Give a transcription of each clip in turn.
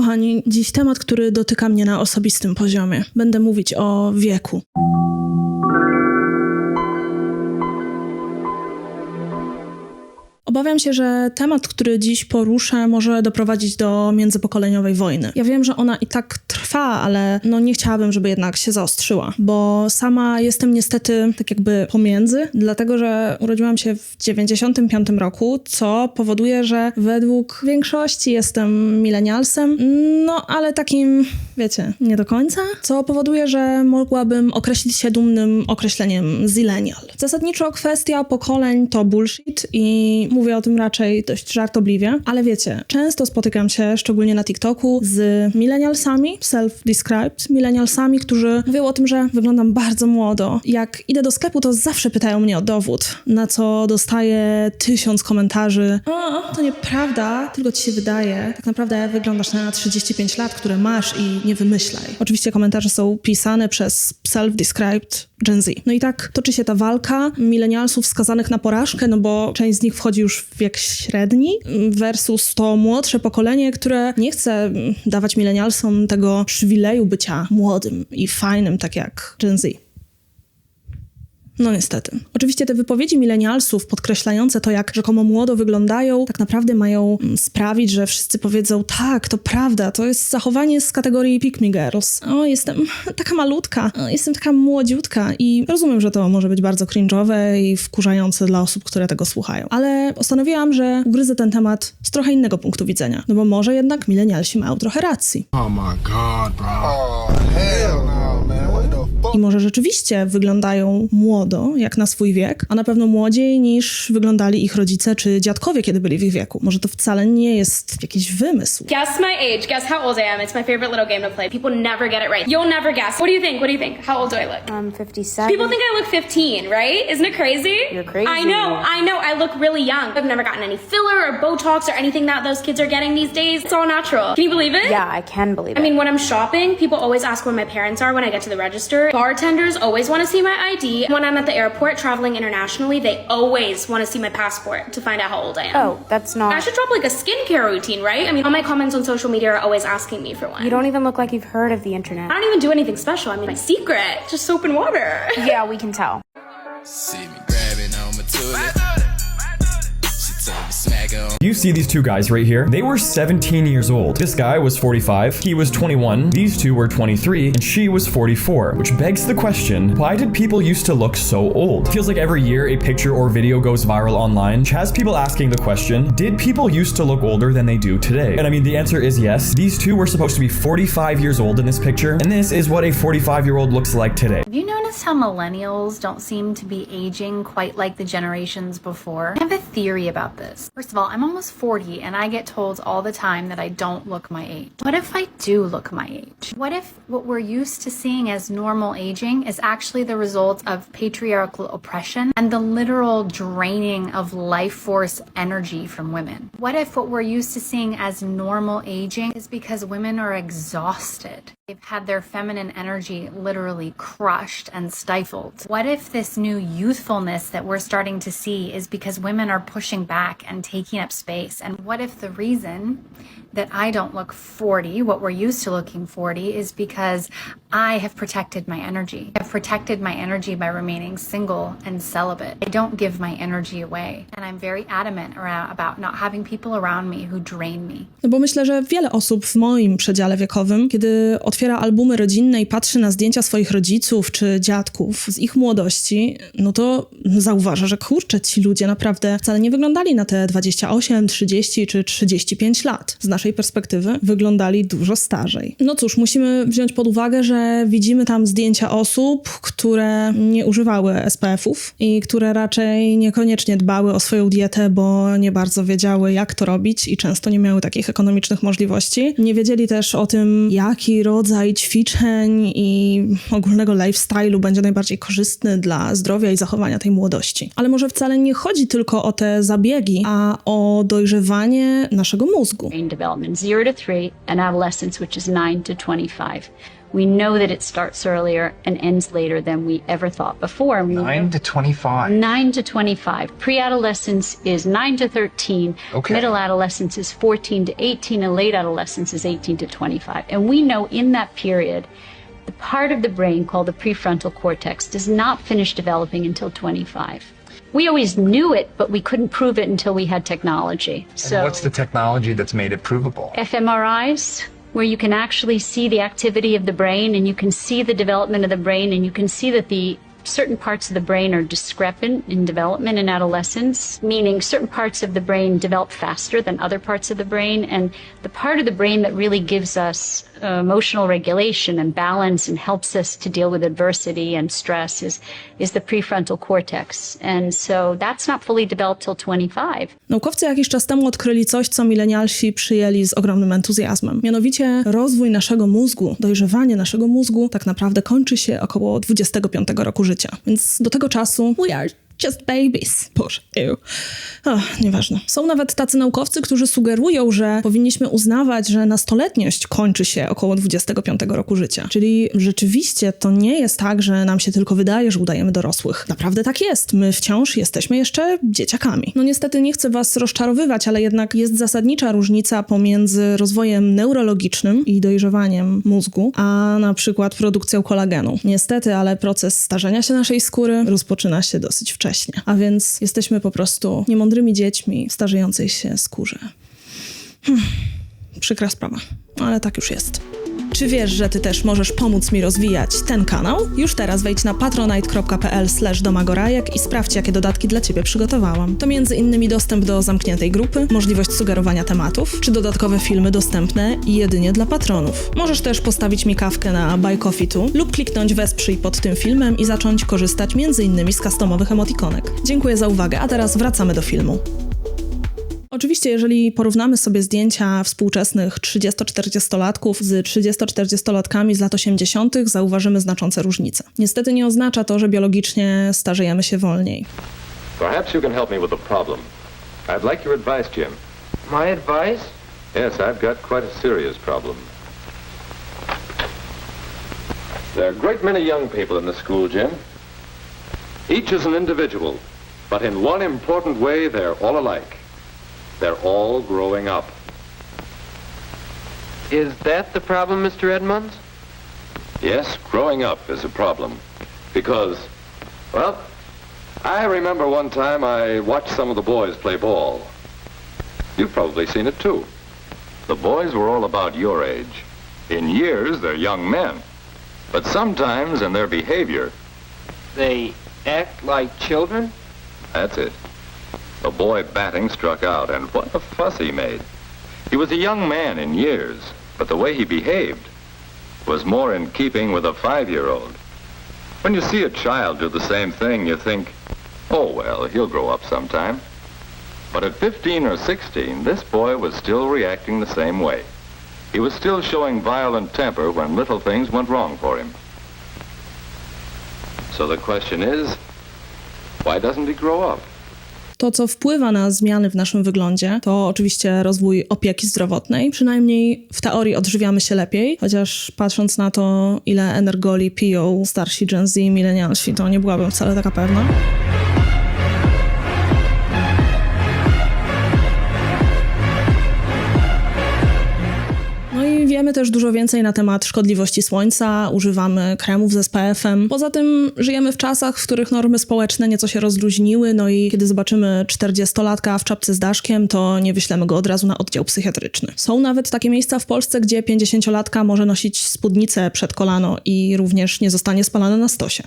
Kochani, dziś temat, który dotyka mnie na osobistym poziomie. Będę mówić o wieku. Obawiam się, że temat, który dziś poruszę, może doprowadzić do międzypokoleniowej wojny. Ja wiem, że ona i tak trwa, ale no nie chciałabym, żeby jednak się zaostrzyła, bo sama jestem niestety tak jakby pomiędzy, dlatego że urodziłam się w 95 roku, co powoduje, że według większości jestem milenialsem, no ale takim, wiecie, nie do końca, co powoduje, że mogłabym określić się dumnym określeniem zilenial. Zasadniczo kwestia pokoleń to bullshit i mówię o tym raczej dość żartobliwie, ale wiecie, często spotykam się, szczególnie na TikToku, z millennialsami, self-described millennialsami, którzy mówią o tym, że wyglądam bardzo młodo. Jak idę do sklepu, to zawsze pytają mnie o dowód, na co dostaję tysiąc komentarzy. O, to nieprawda, tylko ci się wydaje. Tak naprawdę wyglądasz na 35 lat, które masz i nie wymyślaj. Oczywiście komentarze są pisane przez self-described Gen Z. No i tak toczy się ta walka milenialsów skazanych na porażkę, no bo część z nich wchodzi już w wiek średni versus to młodsze pokolenie, które nie chce dawać milenialsom tego przywileju bycia młodym i fajnym, tak jak Gen Z. No niestety. Oczywiście te wypowiedzi milenialsów podkreślające to, jak rzekomo młodo wyglądają, tak naprawdę mają mm, sprawić, że wszyscy powiedzą, tak, to prawda, to jest zachowanie z kategorii pick me girls. O, jestem taka malutka, o, jestem taka młodziutka i rozumiem, że to może być bardzo cringe'owe i wkurzające dla osób, które tego słuchają. Ale postanowiłam, że ugryzę ten temat z trochę innego punktu widzenia, no bo może jednak milenialsi mają trochę racji. Oh my god, bro. Oh hell no, I może rzeczywiście wyglądają młodo, jak na swój wiek, a na pewno młodziej niż wyglądali ich rodzice czy dziadkowie, kiedy byli w ich wieku. Może to wcale nie jest jakiś wymysł. Guess my age. Guess how old I am. It's my favorite little game to play. People never get it right. You'll never guess. What do you think? What do you think? How old do I look? I'm 57. People think I look 15, right? Isn't it crazy? You're crazy. I know, I know. I look really young. I've never gotten any filler or Botox or anything that those kids are getting these days. It's all natural. Can you believe it? Yeah, I can believe I it. mean, when I'm shopping, people always ask where my parents are when I get to the register. Bartenders always want to see my ID. When I'm at the airport traveling internationally, they always want to see my passport to find out how old I am. oh, that's not. I should drop like a skincare routine, right? I mean, all my comments on social media are always asking me for one. You don't even look like you've heard of the internet. I don't even do anything special. I mean, my secret, just soap and water. Yeah, we can tell. See me grabbing on my tootie. You see these two guys right here? They were 17 years old. This guy was 45, he was 21, these two were 23, and she was 44. Which begs the question why did people used to look so old? Feels like every year a picture or video goes viral online, which has people asking the question did people used to look older than they do today? And I mean, the answer is yes. These two were supposed to be 45 years old in this picture, and this is what a 45 year old looks like today. Have you noticed how millennials don't seem to be aging quite like the generations before? I have a theory about this. First of all, I'm almost 40 and I get told all the time that I don't look my age. What if I do look my age? What if what we're used to seeing as normal aging is actually the result of patriarchal oppression and the literal draining of life force energy from women? What if what we're used to seeing as normal aging is because women are exhausted? They've had their feminine energy literally crushed and stifled. What if this new youthfulness that we're starting to see is because women are pushing back and taking up space? And what if the reason that I don't look 40, what we're used to looking 40, is because I have protected my energy? I've protected my energy by remaining single and celibate. I don't give my energy away. And I'm very adamant around, about not having people around me who drain me. No bo myślę, że wiele osób w moim przedziale wiekowym, kiedy otwiera albumy rodzinne i patrzy na zdjęcia swoich rodziców czy dziadków z ich młodości, no to zauważa, że kurczę, ci ludzie naprawdę wcale nie wyglądali na te 28, 30 czy 35 lat. Z naszej perspektywy wyglądali dużo starzej. No cóż, musimy wziąć pod uwagę, że widzimy tam zdjęcia osób, które nie używały SPF-ów i które raczej niekoniecznie dbały o swoją dietę, bo nie bardzo wiedziały, jak to robić i często nie miały takich ekonomicznych możliwości. Nie wiedzieli też o tym, jaki rodzaj ćwiczeń i ogólnego lifestyle'u będzie najbardziej korzystny dla zdrowia i zachowania tej młodości. Ale może wcale nie chodzi tylko o te zabiegi, a o dojrzewanie naszego mózgu. Development 0 to 3, and adolescence, which is 9 to 25. We know that it starts earlier and ends later than we ever thought before. and we know- 9 to 25. 9 to 25. Pre-adolescence is 9 to 13. Okay. Middle adolescence is 14 to 18 and late adolescence is 18 to 25. And we know in that period the part of the brain called the prefrontal cortex does not finish developing until 25. We always knew it, but we couldn't prove it until we had technology. So and what's the technology that's made it provable? fMRIs, where you can actually see the activity of the brain and you can see the development of the brain and you can see that the certain parts of the brain are discrepant in development in adolescence, meaning certain parts of the brain develop faster than other parts of the brain. And the part of the brain that really gives us emotional regulation and balance and helps us to deal with adversity and stress is, is the prefrontal cortex. And so that's not fully developed till 25. Naukowcy jakiś czas temu odkryli coś, co milenialsi przyjęli z ogromnym entuzjazmem. Mianowicie rozwój naszego mózgu, dojrzewanie naszego mózgu tak naprawdę kończy się około 25 roku życia. Więc do tego czasu we are just babies. Boże, ew. Ach, nieważne. Są nawet tacy naukowcy, którzy sugerują, że powinniśmy uznawać, że nastoletniość kończy się około 25 roku życia. Czyli rzeczywiście to nie jest tak, że nam się tylko wydaje, że udajemy dorosłych. Naprawdę tak jest. My wciąż jesteśmy jeszcze dzieciakami. No niestety nie chcę was rozczarowywać, ale jednak jest zasadnicza różnica pomiędzy rozwojem neurologicznym i dojrzewaniem mózgu, a na przykład produkcją kolagenu. Niestety, ale proces starzenia się naszej skóry rozpoczyna się dosyć wcześnie. A więc jesteśmy po prostu niemądrymi dziećmi w starzejącej się skórze. Hmm. Przykra sprawa, ale tak już jest. Czy wiesz, że ty też możesz pomóc mi rozwijać ten kanał? Już teraz wejdź na patronite.pl domagorajek i sprawdź, jakie dodatki dla ciebie przygotowałam. To innymi dostęp do zamkniętej grupy, możliwość sugerowania tematów, czy dodatkowe filmy dostępne jedynie dla patronów. Możesz też postawić mi kawkę na Buy Coffee Tu lub kliknąć wesprzyj pod tym filmem i zacząć korzystać innymi z customowych emotikonek. Dziękuję za uwagę, a teraz wracamy do filmu. Oczywiście, jeżeli porównamy sobie zdjęcia współczesnych 30-40-latków z 30-40-latkami z lat 80., zauważymy znaczące różnice. Niestety nie oznacza to, że biologicznie starzejemy się wolniej. Perhaps you can help me with a problem. I'd like your advice, Jim. My advice? Yes, I've got quite a serious problem. There are a great many young people in the school, Jim. Each is an individual, but in one important way, they're all alike. They're all growing up. Is that the problem, Mr. Edmonds? Yes, growing up is a problem. Because, well, I remember one time I watched some of the boys play ball. You've probably seen it too. The boys were all about your age. In years, they're young men. But sometimes in their behavior, They act like children? that's it. A boy batting struck out, and what a fuss he made. He was a young man in years, but the way he behaved was more in keeping with a five-year-old. When you see a child do the same thing, you think, oh, well, he'll grow up sometime. But at 15 or 16, this boy was still reacting the same way. He was still showing violent temper when little things went wrong for him. So the question is, why doesn't he grow up? To, co wpływa na zmiany w naszym wyglądzie, to oczywiście rozwój opieki zdrowotnej. Przynajmniej w teorii odżywiamy się lepiej, chociaż patrząc na to, ile energoli piją starsi Gen Z i milenialsi, to nie byłabym wcale taka pewna. Wiemy też dużo więcej na temat szkodliwości słońca, używamy kremów z SPF-em. Poza tym żyjemy w czasach, w których normy społeczne nieco się rozluźniły, no i kiedy zobaczymy 40-latka w czapce z daszkiem, to nie wyślemy go od razu na oddział psychiatryczny. Są nawet takie miejsca w Polsce, gdzie 50-latka może nosić spódnicę przed kolano i również nie zostanie spalana na stosie.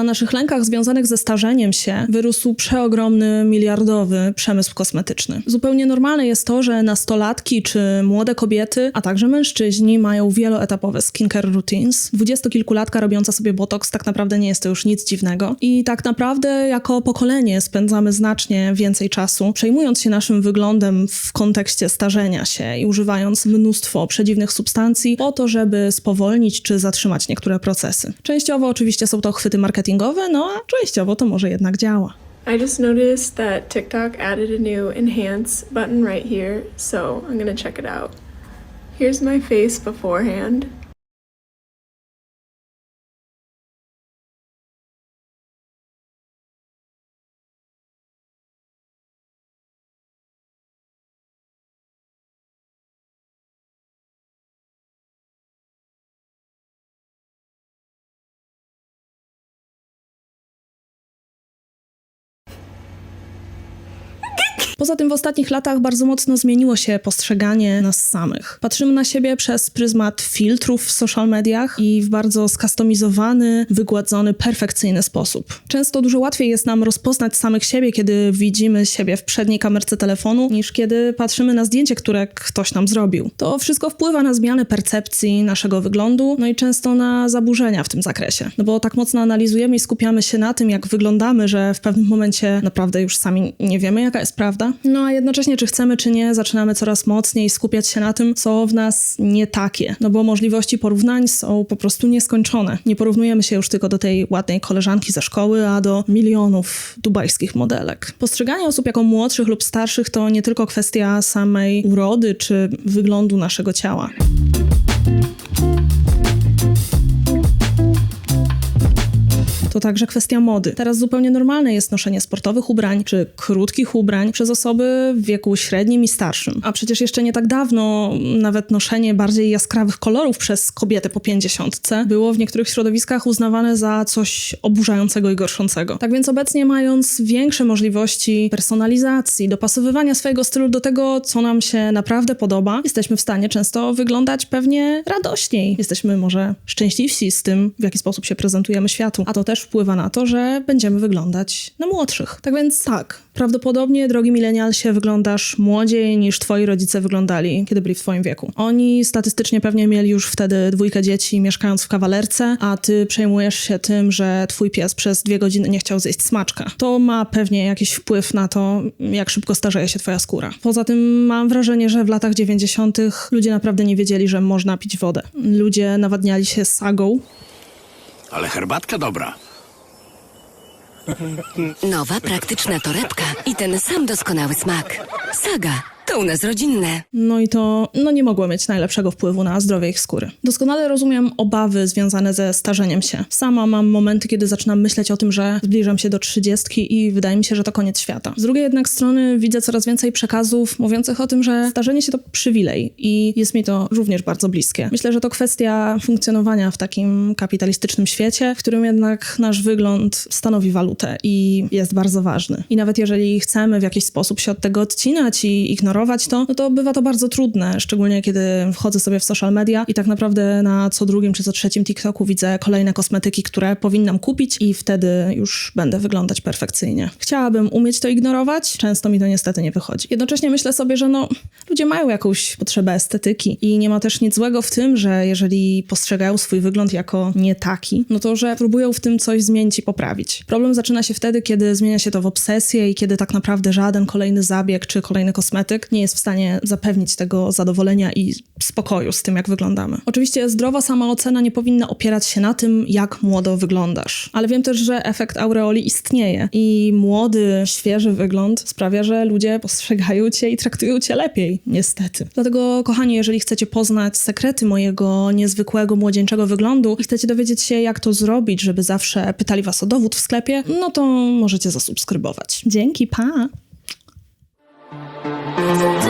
Na naszych lękach związanych ze starzeniem się wyrósł przeogromny, miliardowy przemysł kosmetyczny. Zupełnie normalne jest to, że nastolatki czy młode kobiety, a także mężczyźni mają wieloetapowe skincare routines. Dwudziestokilkulatka robiąca sobie botox tak naprawdę nie jest to już nic dziwnego. I tak naprawdę jako pokolenie spędzamy znacznie więcej czasu przejmując się naszym wyglądem w kontekście starzenia się i używając mnóstwo przedziwnych substancji po to, żeby spowolnić czy zatrzymać niektóre procesy. Częściowo oczywiście są to chwyty marketingowe, marketingowe, no a częściowo to może jednak działa. I just noticed that TikTok added a new enhance button right here, so I'm gonna check it out. Here's my face beforehand. Poza tym w ostatnich latach bardzo mocno zmieniło się postrzeganie nas samych. Patrzymy na siebie przez pryzmat filtrów w social mediach i w bardzo skustomizowany, wygładzony, perfekcyjny sposób. Często dużo łatwiej jest nam rozpoznać samych siebie, kiedy widzimy siebie w przedniej kamerce telefonu, niż kiedy patrzymy na zdjęcie, które ktoś nam zrobił. To wszystko wpływa na zmianę percepcji naszego wyglądu, no i często na zaburzenia w tym zakresie. No bo tak mocno analizujemy i skupiamy się na tym, jak wyglądamy, że w pewnym momencie naprawdę już sami nie wiemy, jaka jest prawda. No a jednocześnie, czy chcemy, czy nie, zaczynamy coraz mocniej skupiać się na tym, co w nas nie takie. No bo możliwości porównań są po prostu nieskończone. Nie porównujemy się już tylko do tej ładnej koleżanki ze szkoły, a do milionów dubajskich modelek. Postrzeganie osób jako młodszych lub starszych to nie tylko kwestia samej urody czy wyglądu naszego ciała. To także kwestia mody. Teraz zupełnie normalne jest noszenie sportowych ubrań czy krótkich ubrań przez osoby w wieku średnim i starszym. A przecież jeszcze nie tak dawno nawet noszenie bardziej jaskrawych kolorów przez kobietę po pięćdziesiątce było w niektórych środowiskach uznawane za coś oburzającego i gorszącego. Tak więc obecnie mając większe możliwości personalizacji, dopasowywania swojego stylu do tego, co nam się naprawdę podoba, jesteśmy w stanie często wyglądać pewnie radośniej. Jesteśmy może szczęśliwsi z tym, w jaki sposób się prezentujemy światu. A to też wpływa na to, że będziemy wyglądać na młodszych. Tak więc tak, prawdopodobnie, drogi milenialsie, wyglądasz młodziej niż twoi rodzice wyglądali, kiedy byli w twoim wieku. Oni statystycznie pewnie mieli już wtedy dwójkę dzieci mieszkając w kawalerce, a ty przejmujesz się tym, że twój pies przez dwie godziny nie chciał zjeść smaczka. To ma pewnie jakiś wpływ na to, jak szybko starzeje się twoja skóra. Poza tym mam wrażenie, że w latach 90. ludzie naprawdę nie wiedzieli, że można pić wodę. Ludzie nawadniali się sagą, Ale herbatka dobra. Nowa, praktyczna torebka i ten sam doskonały smak. Saga, to u nas rodzinne. No i to no nie mogło mieć najlepszego wpływu na zdrowie ich skóry. Doskonale rozumiem obawy związane ze starzeniem się. Sama mam momenty, kiedy zaczynam myśleć o tym, że zbliżam się do trzydziestki i wydaje mi się, że to koniec świata. Z drugiej jednak strony widzę coraz więcej przekazów mówiących o tym, że starzenie się to przywilej i jest mi to również bardzo bliskie. Myślę, że to kwestia funkcjonowania w takim kapitalistycznym świecie, w którym jednak nasz wygląd stanowi walutę i jest bardzo ważny. I nawet jeżeli chcemy w jakiś sposób się od tego odcinać i ignorować to, no to bywa to bardzo trudne, szczególnie kiedy wchodzę sobie w social media i tak naprawdę na co drugim czy co trzecim TikToku widzę kolejne kosmetyki, które powinnam kupić i wtedy już będę wyglądać perfekcyjnie. Chciałabym umieć to ignorować, często mi to niestety nie wychodzi. Jednocześnie myślę sobie, że no, ludzie mają jakąś potrzebę estetyki i nie ma też nic złego w tym, że jeżeli postrzegają swój wygląd jako nie taki, no to że próbują w tym coś zmienić i poprawić. Problem zaczyna się wtedy, kiedy zmienia się to w obsesję i kiedy tak naprawdę żaden kolejny zabieg czy kolejny kosmetyk nie jest w stanie zapewnić tego zadowolenia i spokoju z tym, jak wyglądamy. Oczywiście zdrowa samoocena nie powinna opierać się na tym, jak młodo wyglądasz, ale wiem też, że efekt aureoli istnieje i młody, świeży wygląd sprawia, że ludzie postrzegają cię i traktują cię lepiej, niestety. Dlatego, kochani, jeżeli chcecie poznać sekrety mojego niezwykłego, młodzieńczego wyglądu i chcecie dowiedzieć się, jak to zrobić, żeby zawsze pytali was o dowód w sklepie, no to możecie zasubskrybować. Dzięki, pa! Música